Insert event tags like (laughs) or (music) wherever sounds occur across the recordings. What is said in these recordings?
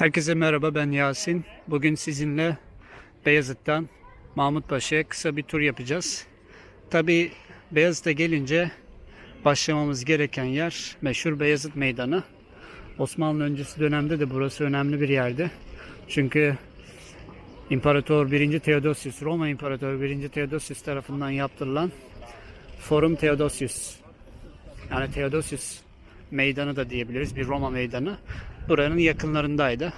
Herkese merhaba ben Yasin. Bugün sizinle Beyazıt'tan Mahmut Paşa'ya kısa bir tur yapacağız. Tabi Beyazıt'a gelince başlamamız gereken yer meşhur Beyazıt Meydanı. Osmanlı öncesi dönemde de burası önemli bir yerdi. Çünkü İmparator 1. Theodosius, Roma İmparatoru 1. Theodosius tarafından yaptırılan Forum Theodosius yani Theodosius meydanı da diyebiliriz. Bir Roma meydanı. Buranın yakınlarındaydı.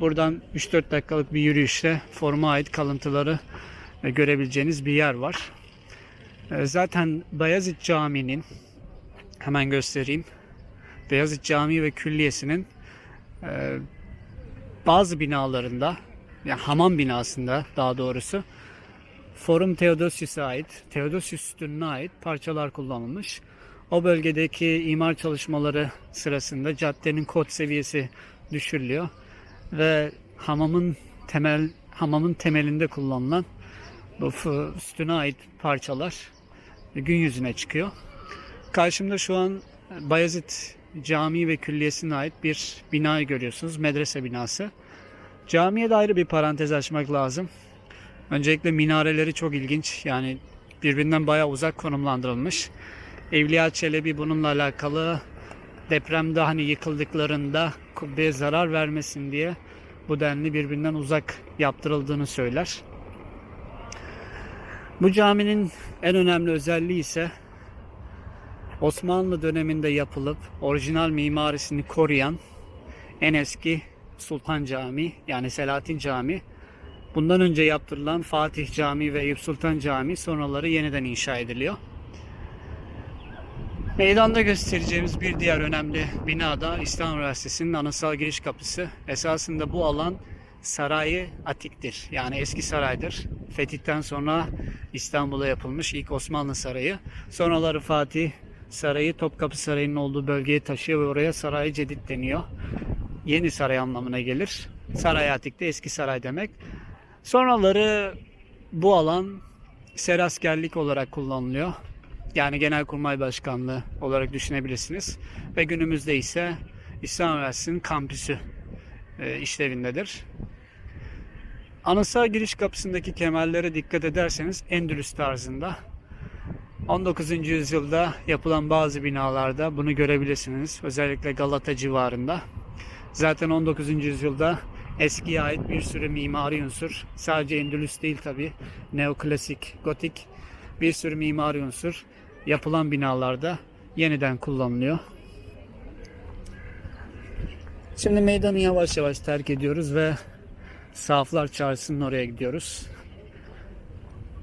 Buradan 3-4 dakikalık bir yürüyüşle forma ait kalıntıları e, görebileceğiniz bir yer var. E, Zaten Bayezid Camii'nin hemen göstereyim. Beyazıt Camii ve Külliyesi'nin e, bazı binalarında yani hamam binasında daha doğrusu Forum Theodosius'a ait, Theodosius sütununa ait parçalar kullanılmış. O bölgedeki imar çalışmaları sırasında caddenin kod seviyesi düşürülüyor ve hamamın temel hamamın temelinde kullanılan bu sütuna ait parçalar gün yüzüne çıkıyor. Karşımda şu an Bayezid Camii ve Külliyesi'ne ait bir binayı görüyorsunuz. Medrese binası. Camiye de ayrı bir parantez açmak lazım. Öncelikle minareleri çok ilginç. Yani birbirinden bayağı uzak konumlandırılmış. Evliya Çelebi bununla alakalı depremde hani yıkıldıklarında kubbeye zarar vermesin diye bu denli birbirinden uzak yaptırıldığını söyler. Bu caminin en önemli özelliği ise Osmanlı döneminde yapılıp orijinal mimarisini koruyan en eski Sultan Camii yani Selahattin Camii. Bundan önce yaptırılan Fatih Camii ve Eyüp Sultan Camii sonraları yeniden inşa ediliyor. Meydanda göstereceğimiz bir diğer önemli bina da İstanbul Üniversitesi'nin anıtsal giriş kapısı. Esasında bu alan sarayı atiktir. Yani eski saraydır. Fetihten sonra İstanbul'a yapılmış ilk Osmanlı Sarayı. Sonraları Fatih Sarayı Topkapı Sarayı'nın olduğu bölgeye taşıyor ve oraya Saray Cedid deniyor. Yeni saray anlamına gelir. Saray Atik de eski saray demek. Sonraları bu alan seraskerlik olarak kullanılıyor. Yani Genelkurmay Başkanlığı olarak düşünebilirsiniz. Ve günümüzde ise İslam Üniversitesi'nin kampüsü e, işlevindedir. Anıtsal giriş kapısındaki kemerlere dikkat ederseniz Endülüs tarzında 19. yüzyılda yapılan bazı binalarda bunu görebilirsiniz. Özellikle Galata civarında. Zaten 19. yüzyılda eskiye ait bir sürü mimari unsur, sadece Endülüs değil tabi, neoklasik, gotik bir sürü mimari unsur yapılan binalarda yeniden kullanılıyor. Şimdi meydanı yavaş yavaş terk ediyoruz ve Saflar Çarşısı'nın oraya gidiyoruz.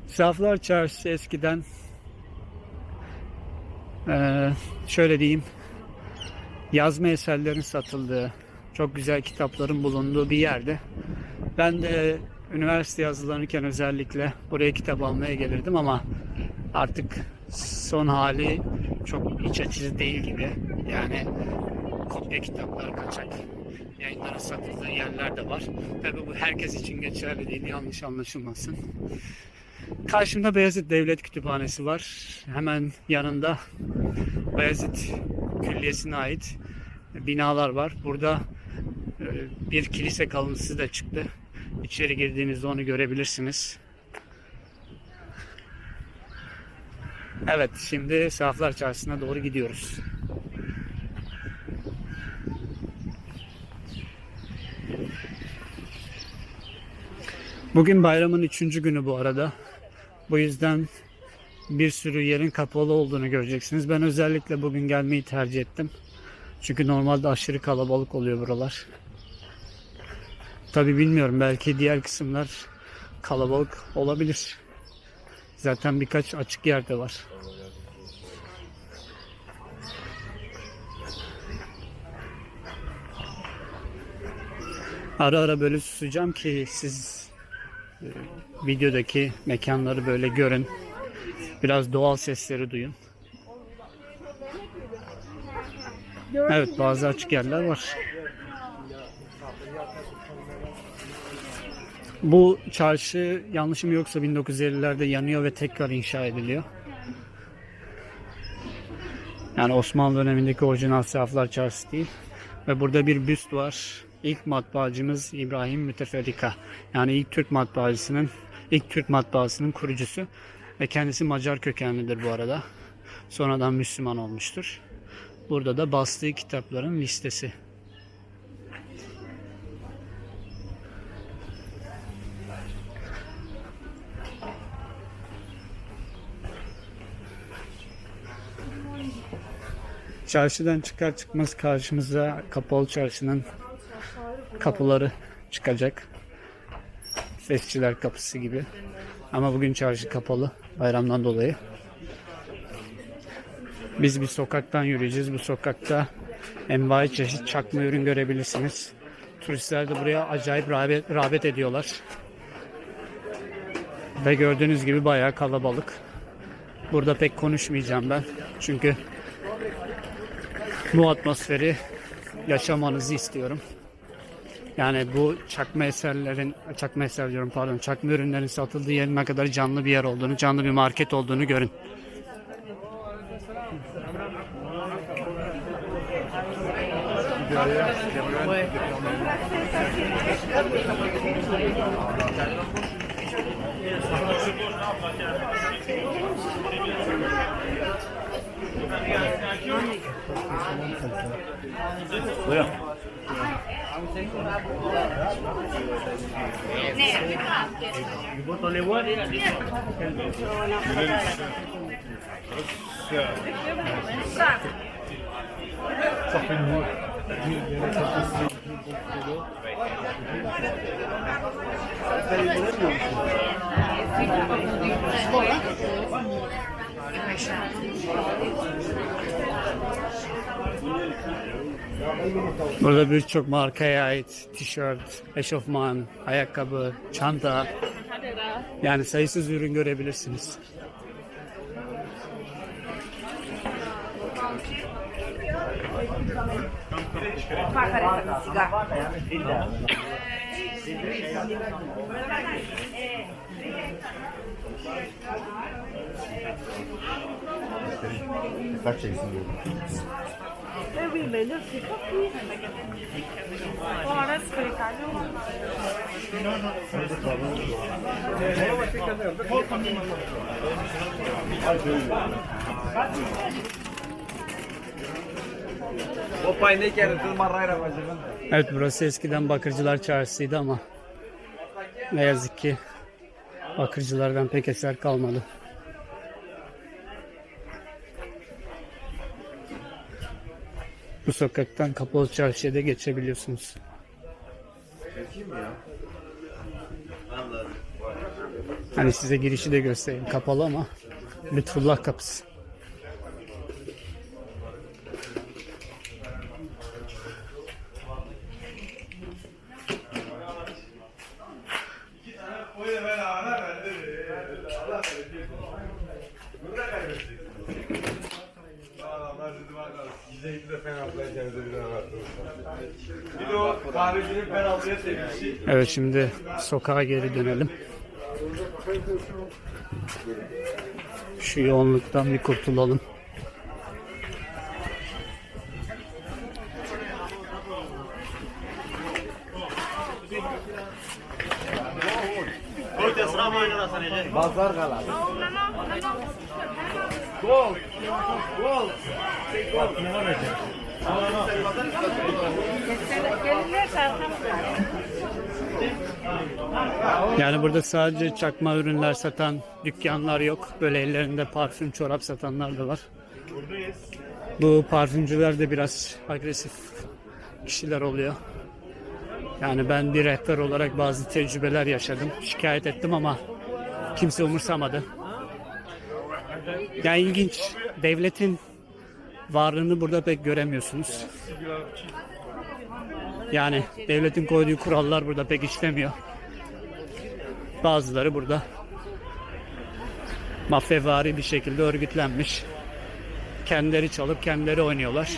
Saflar Çarşısı eskiden eee, şöyle diyeyim yazma eserlerin satıldığı, çok güzel kitapların bulunduğu bir yerde. Ben de üniversite yazılanırken özellikle buraya kitap almaya gelirdim ama artık son hali çok iç açıcı değil gibi. Yani kopya kitaplar kaçak yayınların satıldığı yerler de var. Tabi bu herkes için geçerli değil, yanlış anlaşılmasın. Karşımda Beyazıt Devlet Kütüphanesi var. Hemen yanında Bayezid Külliyesi'ne ait binalar var. Burada e, bir kilise kalıntısı da çıktı. İçeri girdiğinizde onu görebilirsiniz. Evet, şimdi Saflar Çarşısı'na doğru gidiyoruz. Bugün bayramın üçüncü günü bu arada. Bu yüzden bir sürü yerin kapalı olduğunu göreceksiniz. Ben özellikle bugün gelmeyi tercih ettim. Çünkü normalde aşırı kalabalık oluyor buralar. Tabi bilmiyorum belki diğer kısımlar kalabalık olabilir. Zaten birkaç açık yerde var. Ara ara böyle susacağım ki siz e, videodaki mekanları böyle görün. Biraz doğal sesleri duyun. Evet bazı açık yerler var. Bu çarşı yanlışım yoksa 1950'lerde yanıyor ve tekrar inşa ediliyor. Yani Osmanlı dönemindeki orijinal Saflar Çarşısı değil. Ve burada bir büst var. ilk matbaacımız İbrahim Müteferrika. Yani ilk Türk matbaacısının, ilk Türk matbaasının kurucusu. Ve kendisi Macar kökenlidir bu arada. Sonradan Müslüman olmuştur. Burada da bastığı kitapların listesi. Çarşıdan çıkar çıkmaz karşımıza kapalı çarşının kapıları çıkacak. Fesçiler kapısı gibi. Ama bugün çarşı kapalı bayramdan dolayı. Biz bir sokaktan yürüyeceğiz. Bu sokakta envai çeşit çakma ürün görebilirsiniz. Turistler de buraya acayip rağbet, rağbet ediyorlar. Ve gördüğünüz gibi bayağı kalabalık. Burada pek konuşmayacağım ben. Çünkü bu atmosferi yaşamanızı istiyorum. Yani bu çakma eserlerin, çakma eser diyorum pardon, çakma ürünlerin satıldığı yerin ne kadar canlı bir yer olduğunu, canlı bir market olduğunu görün. Buyurun. Ça fait une voix. Thank you. Burada birçok markaya ait tişört, eşofman, ayakkabı, çanta yani sayısız ürün görebilirsiniz. Kaç çeksin diyorum. Oui, mais là, c'est pas plus. Bon, là, tu peux les caler. Opay ne kere tız marrayla bacımın. Evet burası eskiden Bakırcılar Çarşısı'ydı ama ne yazık ki Bakırcılardan pek eser kalmadı. Bu sokaktan Kapalı Çarşı'ya da geçebiliyorsunuz. Hani size girişi de göstereyim. Kapalı ama Lütfullah kapısı. Bir de o kahvecinin penaltıya sevgisi. Evet şimdi sokağa geri dönelim. Şu yoğunluktan bir kurtulalım. Bazar kalan. Gol. Gol. Gol. Gelirlerse arkamızda. Yani burada sadece çakma ürünler satan dükkanlar yok. Böyle ellerinde parfüm, çorap satanlar da var. Bu parfümcüler de biraz agresif kişiler oluyor. Yani ben bir rehber olarak bazı tecrübeler yaşadım. Şikayet ettim ama kimse umursamadı. Yani ilginç. Devletin varlığını burada pek göremiyorsunuz. Yani devletin koyduğu kurallar burada pek işlemiyor. Bazıları burada mafyavari bir şekilde örgütlenmiş. Kendileri çalıp kendileri oynuyorlar.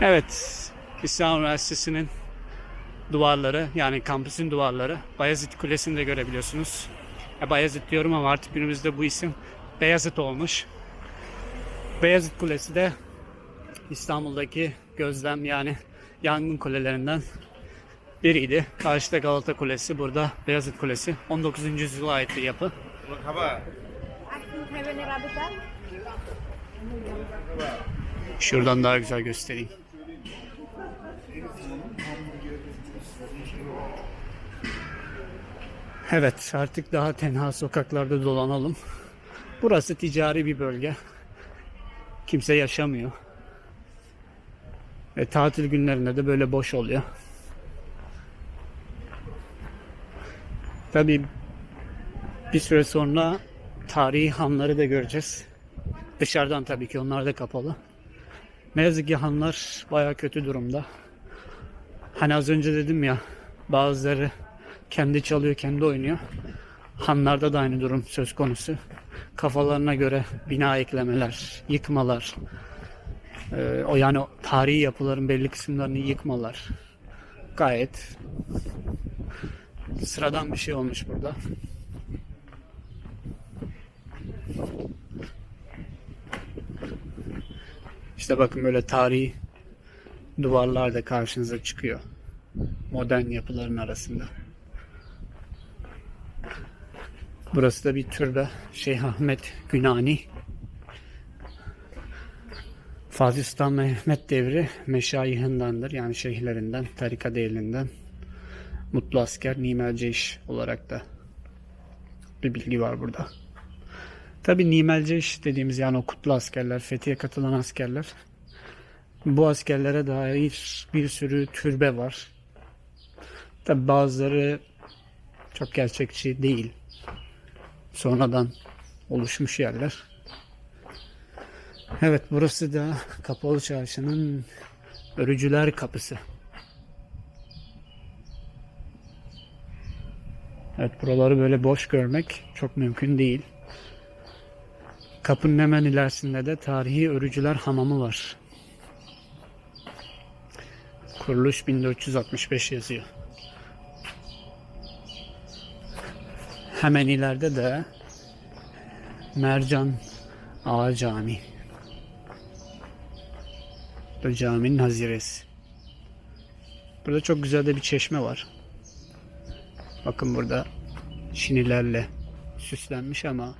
Evet, İslam Üniversitesi'nin duvarları yani kampüsün duvarları Bayezid Kulesi'ni de görebiliyorsunuz. Ya Bayezid diyorum ama artık günümüzde bu isim Beyazıt olmuş. Beyazıt Kulesi de İstanbul'daki gözlem yani yangın kulelerinden biriydi. Karşıda Galata Kulesi, burada Beyazıt Kulesi. 19. yüzyıla ait bir yapı. Şuradan daha güzel göstereyim. Evet artık daha tenha sokaklarda dolanalım. Burası ticari bir bölge. Kimse yaşamıyor. Ve tatil günlerinde de böyle boş oluyor. Tabii bir süre sonra tarihi hanları da göreceğiz. Dışarıdan tabii ki onlar da kapalı. Ne yazık ki hanlar baya kötü durumda. Hani az önce dedim ya bazıları kendi çalıyor kendi oynuyor. Hanlarda da aynı durum söz konusu. Kafalarına göre bina eklemeler, yıkmalar. Ee, o yani tarihi yapıların belli kısımlarını yıkmalar. Gayet sıradan bir şey olmuş burada. İşte bakın böyle tarihi duvarlar da karşınıza çıkıyor. Modern yapıların arasında. Burası da bir türbe. Şeyh Ahmet Günani. Fatih Sultan Mehmet devri meşayihindendir. Yani şeyhlerinden, tarikat ehlinden. Mutlu asker, Nimel Ceyş olarak da bir bilgi var burada. Tabi Nimel Ceyş dediğimiz yani o kutlu askerler, fethiye katılan askerler. Bu askerlere dair bir sürü türbe var. Tabi bazıları çok gerçekçi değil. Sonradan oluşmuş yerler. Evet burası da Kapalı Çarşı'nın Örücüler Kapısı. Evet buraları böyle boş görmek çok mümkün değil. Kapının hemen ilerisinde de tarihi örücüler hamamı var. Kuruluş 1465 yazıyor. Hemen ileride de Mercan Ağa Camii. Bu caminin haziresi. Burada çok güzel de bir çeşme var. Bakın burada şinilerle süslenmiş ama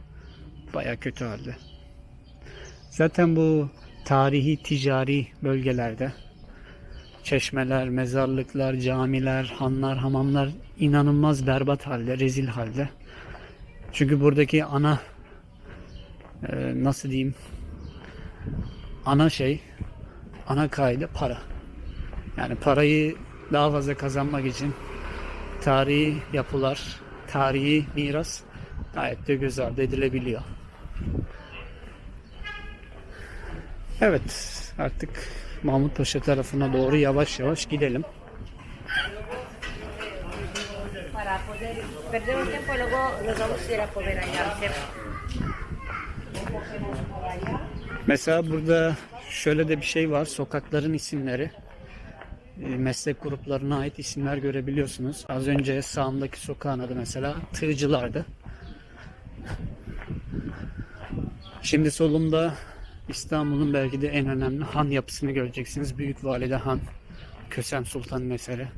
baya kötü halde. Zaten bu tarihi ticari bölgelerde çeşmeler, mezarlıklar, camiler, hanlar, hamamlar inanılmaz berbat halde, rezil halde. Çünkü buradaki ana e, nasıl diyeyim ana şey ana kaide para. Yani parayı daha fazla kazanmak için tarihi yapılar, tarihi miras gayet de göz ardı edilebiliyor. Evet, artık Mahmut Paşa tarafına doğru yavaş yavaş gidelim. Para poder perdemos tiempo y luego nos vamos a ir a comer allá. Mesela burada şöyle de bir şey var. Sokakların isimleri. e, Meslek gruplarına ait isimler görebiliyorsunuz. Az önce sağımdaki sokağın adı mesela Tığcılardı. Şimdi solumda İstanbul'un belki de en önemli han yapısını göreceksiniz. Büyük Valide Han. Kösem Sultan'ın eseri.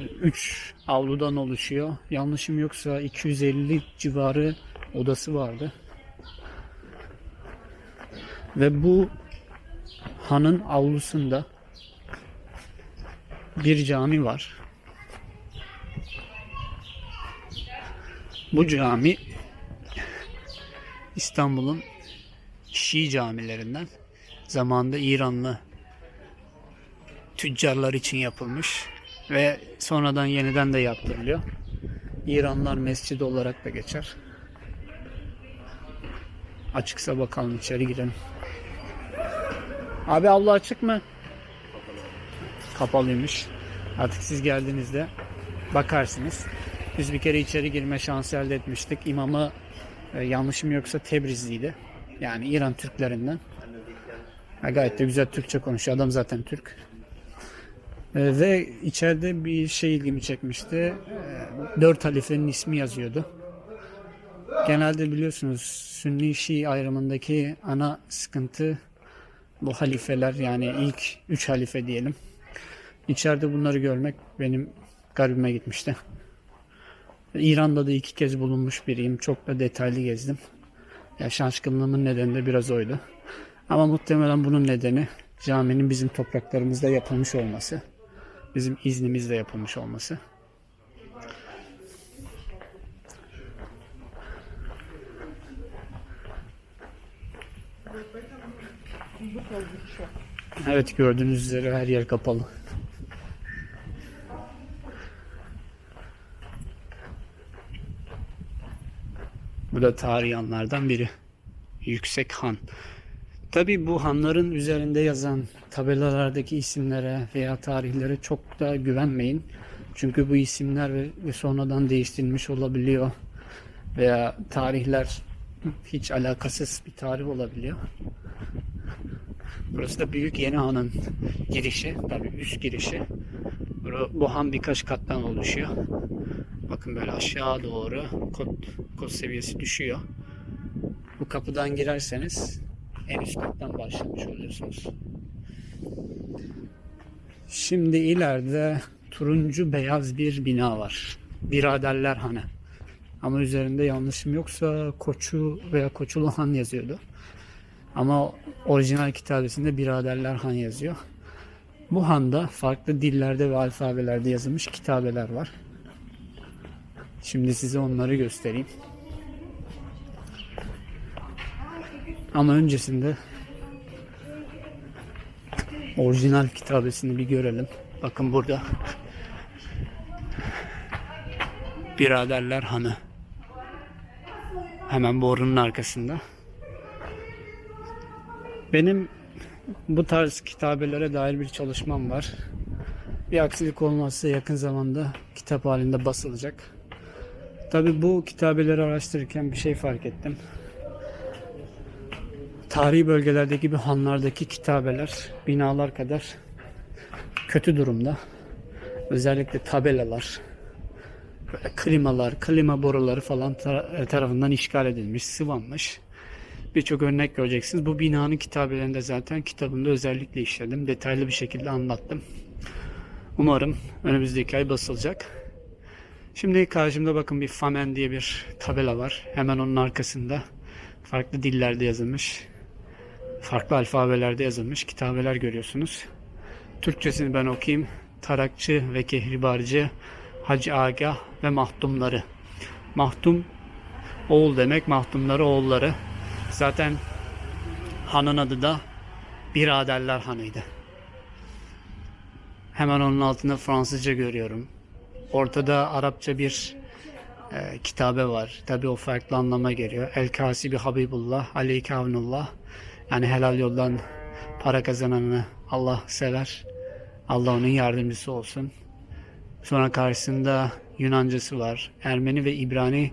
3 avludan oluşuyor. Yanlışım yoksa 250 civarı odası vardı. Ve bu hanın avlusunda bir cami var. Bu cami İstanbul'un Şii camilerinden zamanında İranlı tüccarlar için yapılmış ve sonradan yeniden de yaptırılıyor. İranlar mescidi olarak da geçer. Açıksa bakalım içeri girelim. Abi Allah açık mı? Kapalıymış. Artık siz geldiğinizde bakarsınız. Biz bir kere içeri girme şansı elde etmiştik. İmamı e, yanlışım yoksa Tebrizliydi. Yani İran Türklerinden. Ha, gayet de güzel Türkçe konuşuyor. Adam zaten Türk. E, ve içeride bir şey ilgimi çekmişti. E, dört halifenin ismi yazıyordu. Genelde biliyorsunuz Sünni Şii ayrımındaki ana sıkıntı bu halifeler yani ilk üç halife diyelim. İçeride bunları görmek benim garibime gitmişti. İran'da da iki kez bulunmuş biriyim. Çok da detaylı gezdim. Ya şaşkınlığımın nedeni de biraz oydu. Ama muhtemelen bunun nedeni caminin bizim topraklarımızda yapılmış olması. Bizim iznimizle yapılmış olması. Evet gördüğünüz üzere her yer kapalı. Bu da tarihi anlardan biri. Yüksek Han. Tabi bu hanların üzerinde yazan tabelalardaki isimlere veya tarihlere çok da güvenmeyin. Çünkü bu isimler ve- sonradan değiştirilmiş olabiliyor. Veya tarihler hiç alakasız bir tarih olabiliyor. Burası da Büyük Yeni Han'ın girişi. Tabi üst girişi. Bu han birkaç kattan oluşuyor. Bakın böyle aşağı doğru kod, kod seviyesi düşüyor. Bu kapıdan girerseniz en üst başlamış oluyorsunuz. Şimdi ileride turuncu beyaz bir bina var. Biraderler Hanı. Ama üzerinde yanlışım yoksa Koçu veya Koçulu Han yazıyordu. Ama orijinal kitabesinde Biraderler Han yazıyor. Bu handa farklı dillerde ve alfabelerde yazılmış kitabeler var. Şimdi size onları göstereyim. Ama öncesinde orijinal kitabesini bir görelim. Bakın burada. Biraderler Hanı. Hemen borunun arkasında. Benim bu tarz kitabelere dair bir çalışmam var. Bir aksilik olmazsa yakın zamanda kitap halinde basılacak. Tabi bu kitabeleri araştırırken bir şey fark ettim. Tarihi bölgelerdeki gibi hanlardaki kitabeler binalar kadar kötü durumda. Özellikle tabelalar, böyle klimalar, klima boruları falan tar- tarafından işgal edilmiş, sıvanmış. Birçok örnek göreceksiniz. Bu binanın kitabelerinde zaten kitabımda özellikle işledim. Detaylı bir şekilde anlattım. Umarım önümüzdeki ay basılacak. Şimdi karşımda bakın bir Famen diye bir tabela var. Hemen onun arkasında farklı dillerde yazılmış, farklı alfabelerde yazılmış kitabeler görüyorsunuz. Türkçesini ben okuyayım. Tarakçı ve Kehribarcı, Hacı Agah ve Mahdumları. Mahdum oğul demek, mahdumları oğulları. Zaten hanın adı da Biraderler Hanı'ydı. Hemen onun altında Fransızca görüyorum. Ortada Arapça bir e, kitabe var. Tabi o farklı anlama geliyor. El Kasibi Habibullah, Aleyke Avnullah. Yani helal yoldan para kazananı Allah sever. Allah onun yardımcısı olsun. Sonra karşısında Yunancası var. Ermeni ve İbrani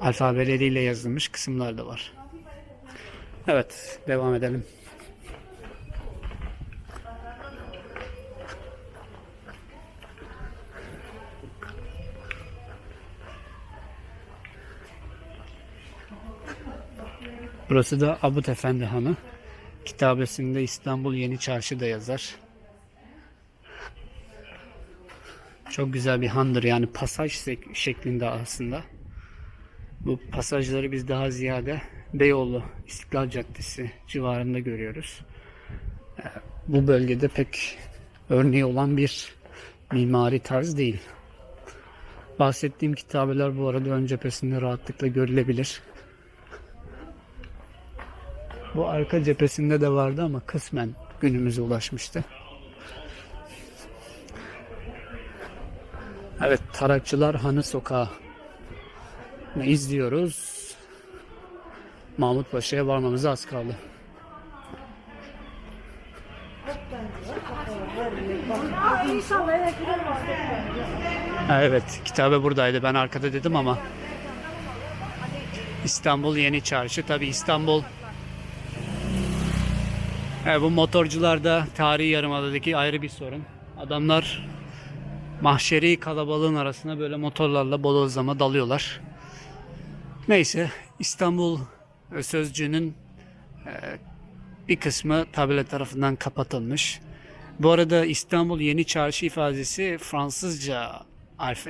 alfabeleriyle yazılmış kısımlar da var. Evet, devam edelim. Burası da Abut Efendi Hanı. Kitabesinde İstanbul Yeni Çarşı'da yazar. Çok güzel bir handır yani pasaj şek- şeklinde aslında. Bu pasajları biz daha ziyade Beyoğlu İstiklal Caddesi civarında görüyoruz. Ee, Bu bölgede pek örneği olan bir mimari tarz değil. Bahsettiğim kitabeler bu arada ön cephesinde rahatlıkla görülebilir. Bu arka cephesinde de vardı ama kısmen günümüze ulaşmıştı. Evet, Tarakçılar Hanı Sokağı. İzliyoruz? Mahmut Paşa'ya varmamıza az kaldı. Evet, kitabe buradaydı. Ben arkada dedim ama İstanbul Yeni Çarşı. Tabi İstanbul Evet, bu motorcularda tarihi yarımadadaki ayrı bir sorun. Adamlar mahşeri kalabalığın arasına böyle motorlarla bodozlama dalıyorlar. Neyse İstanbul Sözcüğü'nün e, bir kısmı tabela tarafından kapatılmış. Bu arada İstanbul Yeni Çarşı ifadesi Fransızca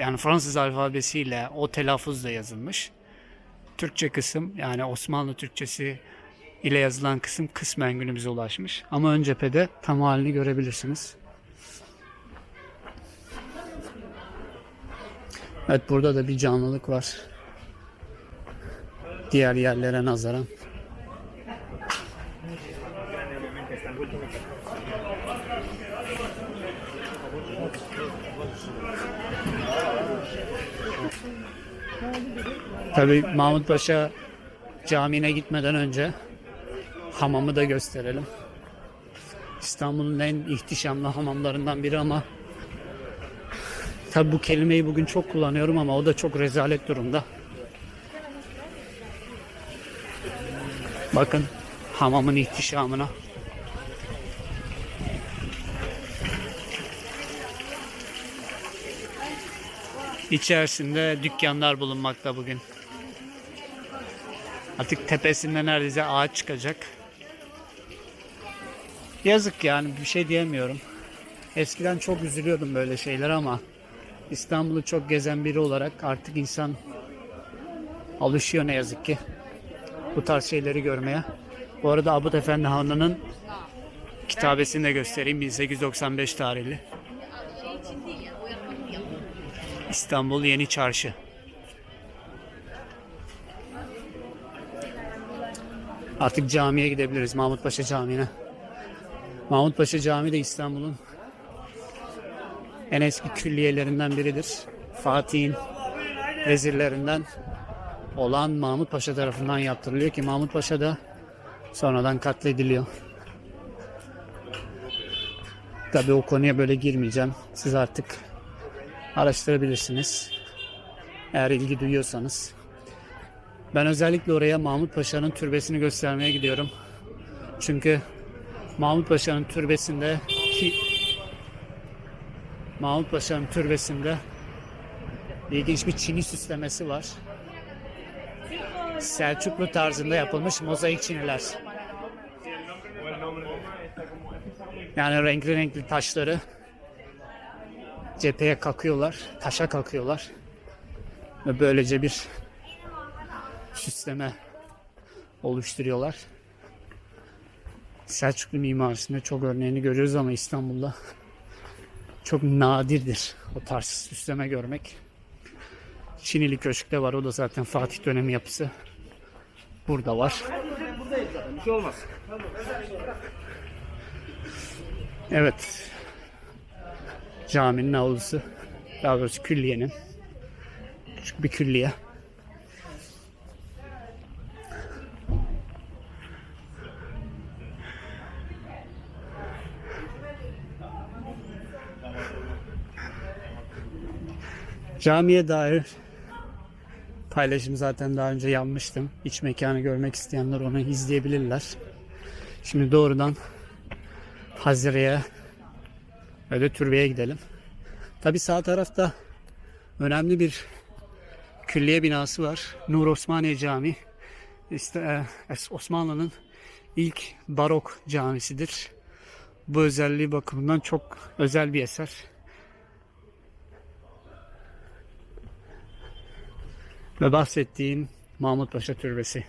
yani Fransız alfabesiyle o telaffuzla yazılmış. Türkçe kısım yani Osmanlı Türkçesi ile yazılan kısım kısmen günümüze ulaşmış. Ama ön cephede tam halini görebilirsiniz. Evet burada da bir canlılık var. Diğer yerlere nazaran. Tabii Mahmut Paşa Camii'ne gitmeden önce hamamı da gösterelim. İstanbul'un en ihtişamlı hamamlarından biri ama tabii bu kelimeyi bugün çok kullanıyorum ama o da çok rezalet durumda. Bakın hamamın ihtişamına. İçerisinde dükkanlar bulunmakta bugün. Artık tepesinde neredeyse ağaç çıkacak. Yazık yani bir şey diyemiyorum. Eskiden çok üzülüyordum böyle şeyler ama İstanbul'u çok gezen biri olarak artık insan alışıyor ne yazık ki bu tarz şeyleri görmeye. Bu arada Abud Efendi Hanı'nın kitabesini de göstereyim 1895 tarihli. İstanbul Yeni Çarşı. Artık camiye gidebiliriz. Mahmutpaşa Camii'ne. Mahmutpaşa Camii de İstanbul'un en eski külliyelerinden biridir. Fatih'in vezirlerinden olan Mahmut Paşa tarafından yaptırılıyor ki Mahmut Paşa da sonradan katlediliyor. Tabii o konuya böyle girmeyeceğim. Siz artık araştırabilirsiniz. Eğer ilgi duyuyorsanız. Ben özellikle oraya Mahmut Paşa'nın türbesini göstermeye gidiyorum. Çünkü Mahmut Paşa'nın türbesinde ki Mahmut Paşa'nın türbesinde ilginç bir çini süslemesi var. Selçuklu tarzında yapılmış mozaik çiniler. Yani renkli renkli taşları cepheye kakıyorlar, taşa kakıyorlar. Ve böylece bir süsleme oluşturuyorlar. Selçuklu mimarisinde çok örneğini görüyoruz ama İstanbul'da (laughs) çok nadirdir o tarz süsleme görmek. Çinili Köşk'te var. O da zaten Fatih dönemi yapısı. Burada var. Olmaz. Evet. Caminin avlusu. Daha doğrusu külliyenin. Küçük bir külliye. Camiye dair paylaşım zaten daha önce yapmıştım. İç mekanı görmek isteyenler onu izleyebilirler. Şimdi doğrudan Hazire'ye ve de türbeye gidelim. Tabi sağ tarafta önemli bir külliye binası var. Nur Osmaniye Camii. İşte e, Osmanlı'nın ilk barok camisidir. Bu özelliği bakımından çok özel bir eser. Ve bahsettiğim Mahmut Paşa Türbesi.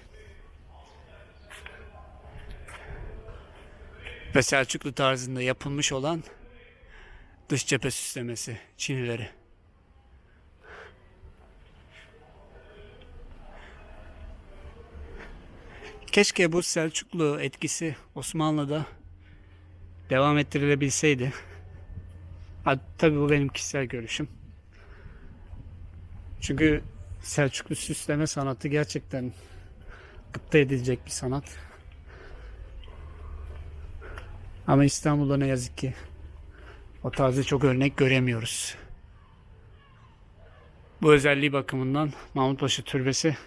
Ve Selçuklu tarzında yapılmış olan dış cephe süslemesi, çinileri. Keşke bu Selçuklu etkisi Osmanlı'da devam ettirilebilseydi. Tabii bu benim kişisel görüşüm. Çünkü Selçuklu süsleme sanatı gerçekten gıpta edilecek bir sanat. Ama İstanbul'da ne yazık ki o tarzda çok örnek göremiyoruz. Bu özelliği bakımından Mahmutpaşa Türbesi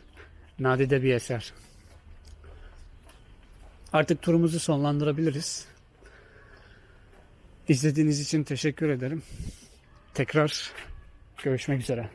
nadide bir eser. Artık turumuzu sonlandırabiliriz. İzlediğiniz için teşekkür ederim. Tekrar görüşmek üzere.